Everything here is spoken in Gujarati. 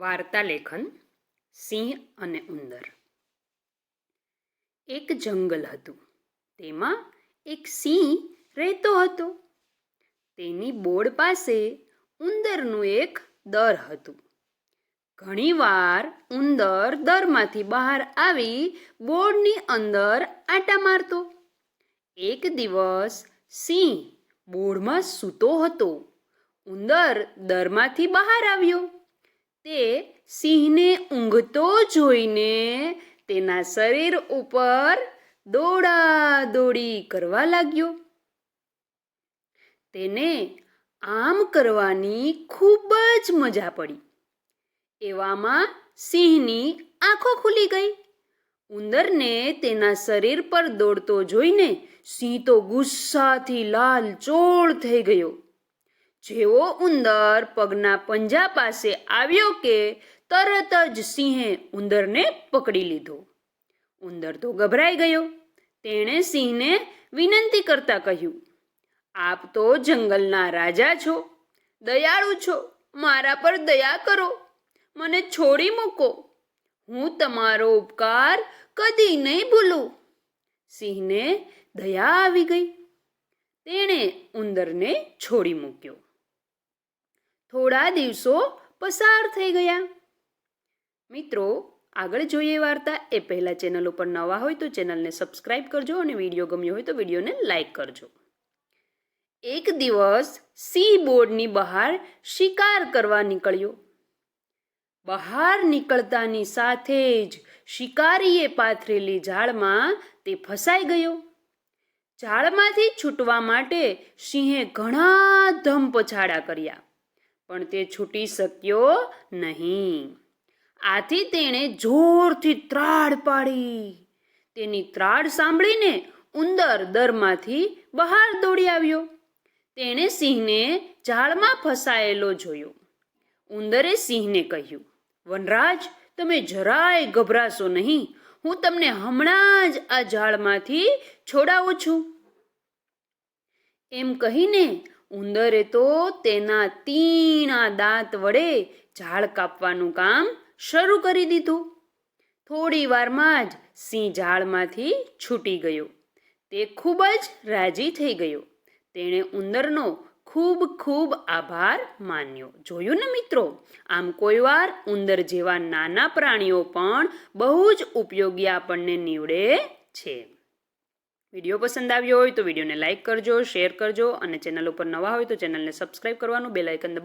વાર્તા લેખન, સિંહ અને ઉંદર. એક જંગલ હતું. તેમાં એક સિંહ રહેતો હતો. તેની બોર્ડ પાસે ઉંદરનું એક દર હતું. ઘણીવાર ઉંદર દરમાંથી બહાર આવી બોર્ડની અંદર આટા મારતો. એક દિવસ સિંહ બોર્ડમાં સૂતો હતો. ઉંદર દરમાંથી બહાર આવ્યો. તે સિંહને ઊંઘતો જોઈને તેના શરીર ઉપર દોડા દોડી કરવા લાગ્યો. તેને આમ કરવાની ખૂબ જ મજા પડી. એવામાં સિંહની આંખો ખુલી ગઈ. ઉંદરને તેના શરીર પર દોડતો જોઈને સિંહ તો ગુસ્સાથી લાલ ચોળ થઈ ગયો. જેવો ઉંદર પગના પંજા પાસે આવ્યો કે તરત જ સિંહે ઉંદરને પકડી લીધો. ઉંદર તો ગભરાઈ ગયો. તેણે સિંહને વિનંતી કરતા કહ્યું, આપ તો જંગલના રાજા છો. દયાળુ છો. મારા પર દયા કરો. મને છોડી મૂકો. હું તમારો ઉપકાર કદી નહીં ભૂલું. સિંહને દયા આવી ગઈ. તેણે ઉંદરને છોડી મૂક્યો. થોડા દિવસો પસાર થઈ ગયા. મિત્રો, આગળ જોઈએ વાર્તા એ પહેલાં ચેનલ ઉપર નવા હોય તો ચેનલને સબસ્ક્રાઇબ કરજો અને વીડિયો ગમ્યો હોય તો વિડીયોને લાઇક કરજો. એક દિવસ સી બોર્ડની બહાર શિકાર કરવા નીકળ્યો. બહાર નીકળતાની સાથે જ શિકારીએ પાથરેલી ઝાડમાં તે ફસાઈ ગયો. ઝાડમાંથી છૂટવા માટે સિંહે ઘણા ધમ પછાડા કર્યા. પણ તે છૂટી શક્યો નહીં. આથી તેણે જોરથી ત્રાડ પાડી. તેની ત્રાડ સાંભળીને ઉંદર દરમાંથી બહાર દોડી આવ્યો. તેણે સિંહને ઝાડમાં ફસાયેલો જોયો. ઉંદરે સિંહને કહ્યું, વનરાજ, તમે જરાય ગભરાશો નહીં. હું તમને હમણાં જ આ ઝાડમાંથી છોડાવું છું. એમ કહીને ઉંદરે તો તેના તીણા દાંત વડે ઝાડ કાપવાનું કામ શરૂ કરી દીધું. થોડી વારમાં જ સિંહ ઝાડમાંથી છૂટી ગયો. તે ખૂબ જ રાજી થઈ ગયો. તેણે ઉંદરનો ખૂબ ખૂબ આભાર માન્યો. જોયું ને મિત્રો, આમ કોઈ વાર ઉંદર જેવા નાના પ્રાણીઓ પણ બહુ જ ઉપયોગી આપણને નીવડે છે. વીડિયો પસંદ આવ્યો હોય તો વિડીયોને લાઇક કરજો, શેર કરજો અને ચેનલ ઉપર નવા હોય તો ચેનલને સબસ્ક્રાઇબ કરવાનું બેલાઇકન